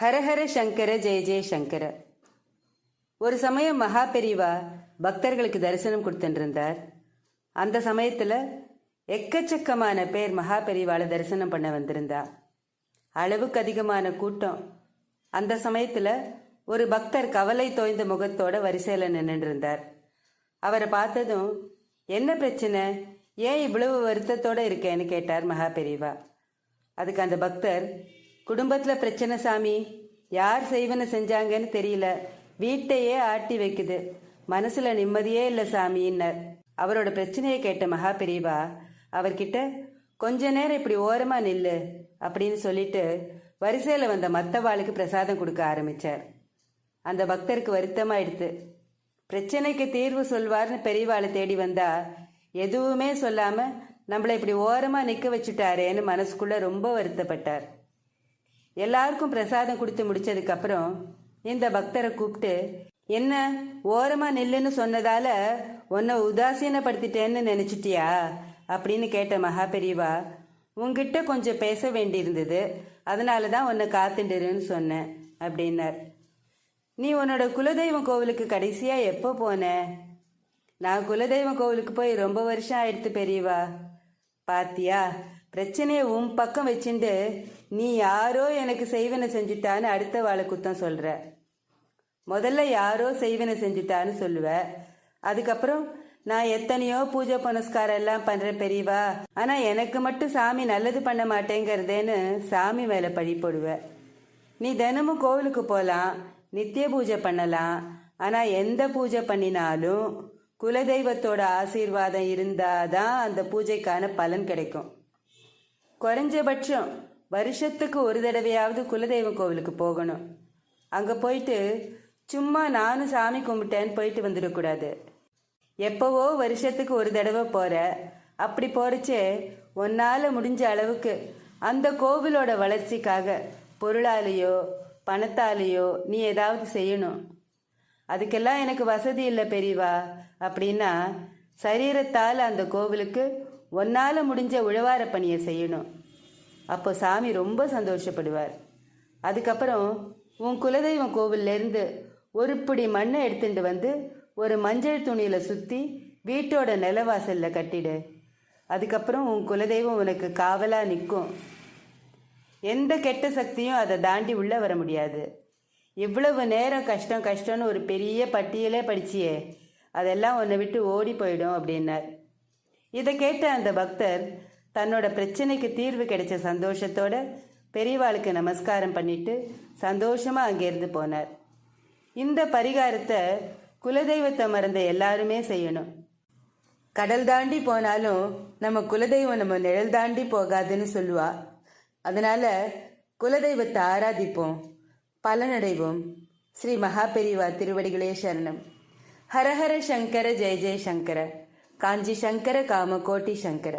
ஹரஹர சங்கர ஜெய ஜெய சங்கர. ஒரு சமயம் மகா பெரிவா பக்தர்களுக்கு தரிசனம் கொடுத்துட்டு அந்த சமயத்தில் எக்கச்சக்கமான பேர் மகா பெரிவாளை தரிசனம் பண்ண வந்திருந்தா. அளவுக்கு அதிகமான கூட்டம். அந்த சமயத்தில் ஒரு பக்தர் கவலை தோய்ந்த முகத்தோட வரிசையில் நின்றுட்டு இருந்தார் அவரை பார்த்ததும் என்ன பிரச்சனை? ஏன் இவ்வளவு வருத்தத்தோட இருக்கேன்னு கேட்டார் மகா பெரிவா. அதுக்கு அந்த பக்தர் குடும்பத்தில் பிரச்சனை சாமி. யார் செய்வன செஞ்சாங்கன்னு தெரியல. வீட்டையே ஆட்டி வைக்குது. மனசுல நிம்மதியே இல்லை சாமின்னர் அவரோட பிரச்சனையை கேட்ட மகா பெரியவா அவர்கிட்ட கொஞ்ச நேரம் இப்படி ஓரமா நில்லு அப்படின்னு சொல்லிட்டு வரிசையில் வந்த மற்றவாளுக்கு பிரசாதம் கொடுக்க ஆரம்பிச்சார். அந்த பக்தருக்கு வருத்தமாயிடுத்து பிரச்சனைக்கு தீர்வு சொல்வார்னு பெரியவாளை தேடி வந்தா எதுவுமே சொல்லாம நம்மளை இப்படி ஓரமா நிக்க வச்சுட்டாரேன்னு மனசுக்குள்ள ரொம்ப வருத்தப்பட்டார். எல்லாருக்கும் பிரசாதம் கொடுத்து முடிச்சதுக்கு அப்புறம் இந்த பக்தரை கூப்பிட்டு என்ன ஓரமா நில்லுன்னு சொன்னதால உன்னை உதாசீனப்படுத்திட்டேன்னு நினைச்சிட்டியா? அப்படின்னு கேட்ட மகா பெரியவா உங்ககிட்ட கொஞ்சம் பேச வேண்டியிருந்தது. அதனால தான் உன்னை காத்துண்டுருன்னு சொன்னேன் அப்படின்னார். நீ உன்னோட குலதெய்வம் கோவிலுக்கு கடைசியா எப்போ போன? நான் குலதெய்வம் கோவிலுக்கு போய் ரொம்ப வருஷம் ஆயிடுத்து பெரியவா. பாத்தியா பிரச்சனையை உன் பக்கம் வச்சுட்டு நீ யாரோ எனக்கு செய்வனை செஞ்சுட்டான்னு அடுத்த வாழை குத்தம் சொல்ற. முதல்ல யாரோ செய்வனை செஞ்சுட்டான்னு சொல்லுவ. அதுக்கப்புறம் நான் எத்தனையோ பூஜை புனஸ்காரம் எல்லாம் பண்றேன் பெரியவா. ஆனா எனக்கு மட்டும் சாமி நல்லது பண்ண மாட்டேங்கிறதேன்னு சாமி மேல பழி போடுவ. நீ தினமும் கோவிலுக்கு போகலாம் நித்திய பூஜை பண்ணலாம். ஆனா எந்த பூஜை பண்ணினாலும் குலதெய்வத்தோட ஆசீர்வாதம் இருந்தாதான் அந்த பூஜைக்கான பலன் கிடைக்கும். குறைஞ்சபட்சம் வருஷத்துக்கு ஒரு தடவையாவது குலதெய்வ கோவிலுக்கு போகணும். அங்கே போயிட்டு சும்மா நானும் சாமி கும்பிட்டேன்னு போயிட்டு வந்துடக்கூடாது எப்போவோ வருஷத்துக்கு ஒரு தடவை போகிற அப்படி போகிறச்சே ஒன்னால் முடிஞ்ச அளவுக்கு அந்த கோவிலோட வளர்ச்சிக்காக பொருளாலேயோ பணத்தாலேயோ நீ ஏதாவது செய்யணும். அதுக்கெல்லாம் எனக்கு வசதி இல்லை பெரியவா அப்படின்னா சரீரத்தால் அந்த கோவிலுக்கு ஒன்னால் முடிஞ்ச உழவார பணியை செய்யணும். அப்போ சாமி ரொம்ப சந்தோஷப்படுவார். அதுக்கப்புறம் உன் குலதெய்வம் கோவில்லேருந்து ஒரு பிடி மண்ணை எடுத்துட்டு வந்து ஒரு மஞ்சள் துணியில் சுற்றி வீட்டோட நிலவாசலில் கட்டிடு. அதுக்கப்புறம் உன் குலதெய்வம் உனக்கு காவலாக நிற்கும் எந்த கெட்ட சக்தியும் அதை தாண்டி உள்ளே வர முடியாது. இவ்வளவு நேரம் கஷ்டம் கஷ்டம்னு ஒரு பெரிய பட்டியலே படிச்சியே. அதெல்லாம் உன்னை விட்டு ஓடி போயிடும் அப்படின்னார். இதை கேட்ட அந்த பக்தர் தன்னோட பிரச்சனைக்கு தீர்வு கிடைச்ச சந்தோஷத்தோட பெரியவாளுக்கு நமஸ்காரம் பண்ணிட்டு சந்தோஷமா அங்கேருந்து போனார். இந்த பரிகாரத்தை குலதெய்வத்தை மறந்த எல்லாருமே செய்யணும். கடல் தாண்டி போனாலும் நம்ம குலதெய்வம் நம்ம நிழல் தாண்டி போகாதுன்னு சொல்லுவா. அதனால குலதெய்வத்தை ஆராதிப்போம் பலனடைவோம். ஸ்ரீ மகாபெரிவா திருவடிகளே சரணம். ஹரஹர சங்கர ஜெய ஜெய சங்கர. காஞ்சி சங்கர காம கோட்டி சங்கர.